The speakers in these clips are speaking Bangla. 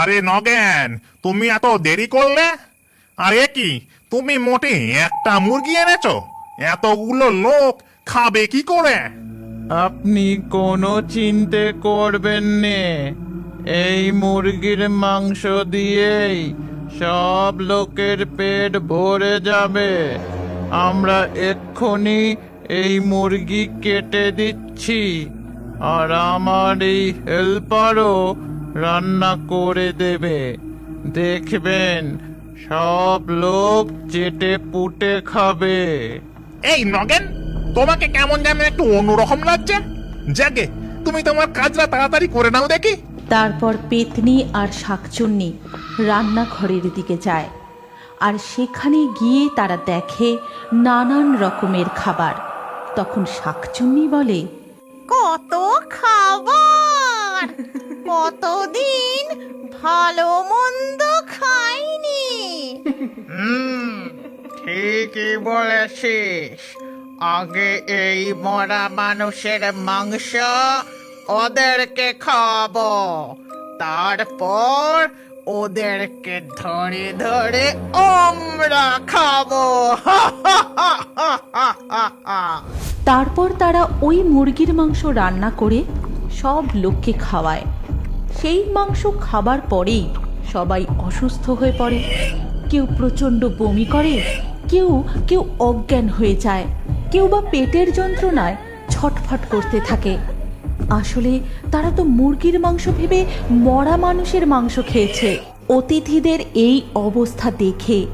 আরে নগেন, তুমি এত দেরি করলে? আরে কি, তুমি মোটে একটা মুরগি এনেছো? এতগুলো লোক খাবে কি করে? আপনি কোনো চিন্তে করবেন নে। এই মুরগির মাংস দিয়েই সব লোকের পেট ভরে যাবে। আমরা এক্ষুনি এই মুরগি কেটে দিচ্ছি। আর আমার এই হেল্পারও রান্না করে দেবে। দেখবেন সব লোক চেটে পুটে খাবে। এই নগেন তোমাকে কেমন যেন একটু অন্যরকম লাগছে। যাকে তুমি তোমার কাজটা তাড়াতাড়ি করে নাও দেখি। তারপর পেতনি আর শাকচুন্নি রান্নাঘরের দিকে যায়। আর সেখানে গিয়ে তারা দেখে নানান রকমের খাবার। তখন শাকচুন্নি বলে কত খাবার! কতদিন ভালো মন্দ খাইনি? হুম ঠিকই বলেছিস। আগে এই মরা মানুষের মাংস ওদেরকে খাব তারপর ওদেরকে ধরে ধরে আমরা খাব। তারপর তারা ওই মুরগির মাংস রান্না করে সব লোককে খাওয়ায়। সেই মাংস খাবার পরেই সবাই অসুস্থ হয়ে পড়ে। কেউ প্রচণ্ড বমি করে, কেউ কেউ অজ্ঞান হয়ে যায়। কেউ বা পেটের যন্ত্রণায় ছটফট করতে থাকে। আসলে তারা তো মুরগির মাংস ভেবে মরা মানুষের মাংস খেয়েছে। অতিথিদের এই অবস্থা দেখে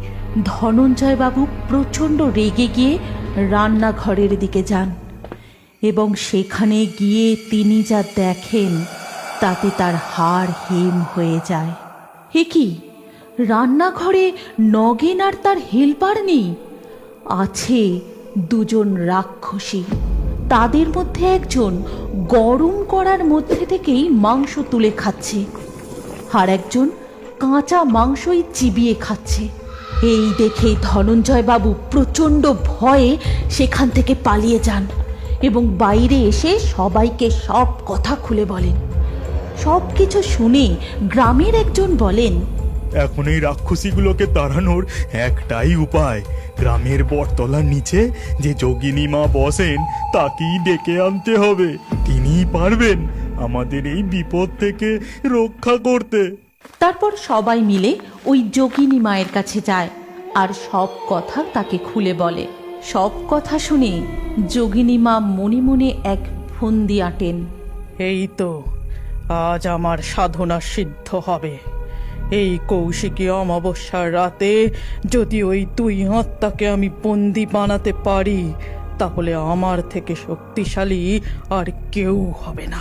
ধনঞ্জয় বাবু প্রচণ্ড রেগে গিয়ে রান্নাঘরের দিকে যান। এবং সেখানে গিয়ে তিনি যা দেখেন তাতে তার হাড় হিম হয়ে যায়। হে কি? রান্নাঘরে নগেন আর তার হেল্পার নেই? আছে দুজন রাক্ষসী। তাদের মধ্যে একজন গরম করার মধ্যে থেকেই মাংস তুলে খাচ্ছে আর একজন কাঁচা মাংসই চিবিয়ে খাচ্ছে। এই দেখে ধনঞ্জয় বাবু প্রচণ্ড ভয়ে সেখান থেকে পালিয়ে যান এবং বাইরে এসে সবাইকে সব কথা খুলে বলেন। সব কিছু শুনে গ্রামের একজন বলেন এখন এই রাক্ষসীগুলোকে তাড়ানোর একটাই উপায়। গ্রামের বটতলার নিচে যে যোগিনী মা বসেন তাকেই ডেকে আনতে হবে। তিনিই পারবেন আমাদের এই বিপদ থেকে রক্ষা করতে। তারপর সবাই মিলে ওই যোগিনী মায়ের কাছে যায় আর সব কথা তাকে খুলে বলে। সব কথা শুনে যোগিনী মা মনে মনে এক ফন্দি আঁটেন। এই তো আজ আমার সাধনা সিদ্ধ হবে। এই কৌশিকী অমাবস্যার রাতে যদি ওই দুই আত্মাকে আমি বন্দি বানাতে পারি, তাহলে আমার থেকে শক্তিশালী আর কেউ হবে না।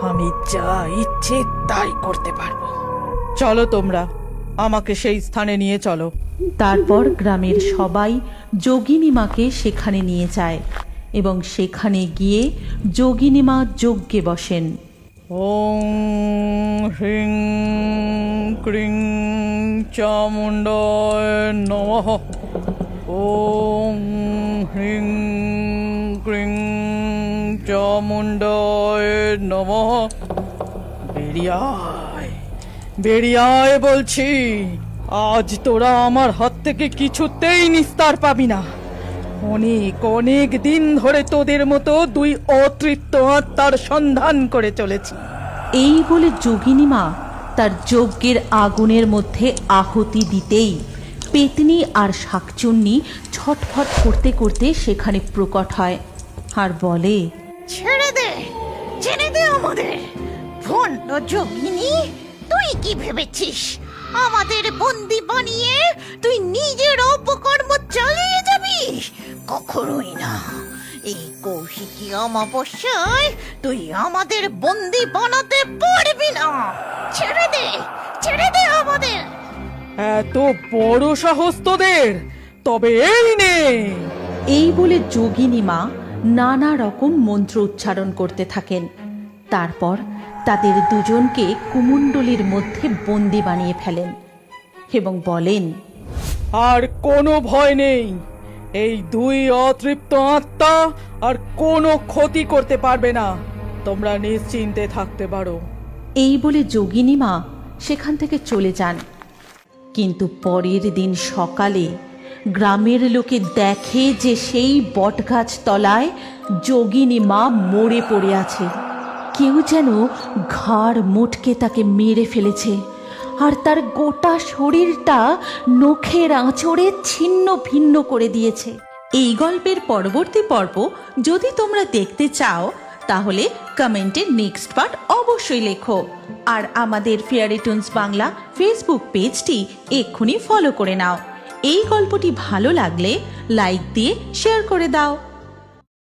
আমি যা ইচ্ছে তাই করতে পারব। চলো তোমরা, আমাকে সেই স্থানে নিয়ে চলো। তারপর গ্রামের সবাই যোগিনী মাকে সেখানে নিয়ে যায় এবং সেখানে গিয়ে যোগিনী মা যজ্ঞে বসেন। ওং হ্রিং ক্রিং চামুণ্ডায় নমঃ ওং হ্রিং ক্রিং চামুণ্ডায় নমঃ বেরিয়ায় বেরিয়ায় বলছি, আজ তোরা আমার হাত থেকে কিছুতেই নিস্তার পাবি না। অনেক অনেক দিন ধরে তোদের মতো দুই অতৃপ্ত আত্মার সন্ধান করে চলেছি। এই বলে যোগিনী মা তার যজ্ঞের আগুনের মধ্যে আহুতি দিতেই পেতনি আর শাকচুন্নি ছটফট করতে করতে সেখানে প্রকট হয় আর বলে ছেড়ে দে ছেড়ে দে আমাদের। ভণ্ড যোগিনী তুই কি ভেবেছিস? আমাদের বন্দি বানিয়ে তুই নিজের অপকর্ম চালিয়ে যাবি কখনোই না। এই কৌশিকী অমাবস্যায় তুই আমাদের বন্দি বানাতে পারবি না। ছেড়ে দে ছেড়ে দে আমাদের। এত বড় সাহস তোদের তবে এই নে। এই বলে যোগিনী মা নানা রকম মন্ত্র উচ্চারণ করতে থাকেন। তারপর তাদের দুজনকে কুমণ্ডলীর মধ্যে বন্দি বানিয়ে ফেলেন এবং বলেন আর কোনো ভয় নেই। এই দুই অতৃপ্ত আত্মা আর কোনো ক্ষতি করতে পারবে না। তোমরা নিশ্চিন্তে থাকতে পারো। এই বলে যোগিনী মা সেখান থেকে চলে যান। কিন্তু পরের দিন সকালে গ্রামের লোকে দেখে যে সেই বটগাছ তলায় যোগিনী মা মরে পড়ে আছে। কেউ যেন ঘাড় মুটকে তাকে মেরে ফেলেছে, আর তার গোটা শরীরটা নখের আঁচড়ে ছিন্ন ভিন্ন করে দিয়েছে। এই গল্পের পরবর্তী পর্ব যদি তোমরা দেখতে চাও, তাহলে কমেন্টে নেক্সট পার্ট অবশ্যই লেখো। আর আমাদের ফেয়ারি টুনস বাংলা ফেসবুক পেজটি এক্ষুনি ফলো করে নাও। এই গল্পটি ভালো লাগলে লাইক দিয়ে শেয়ার করে দাও।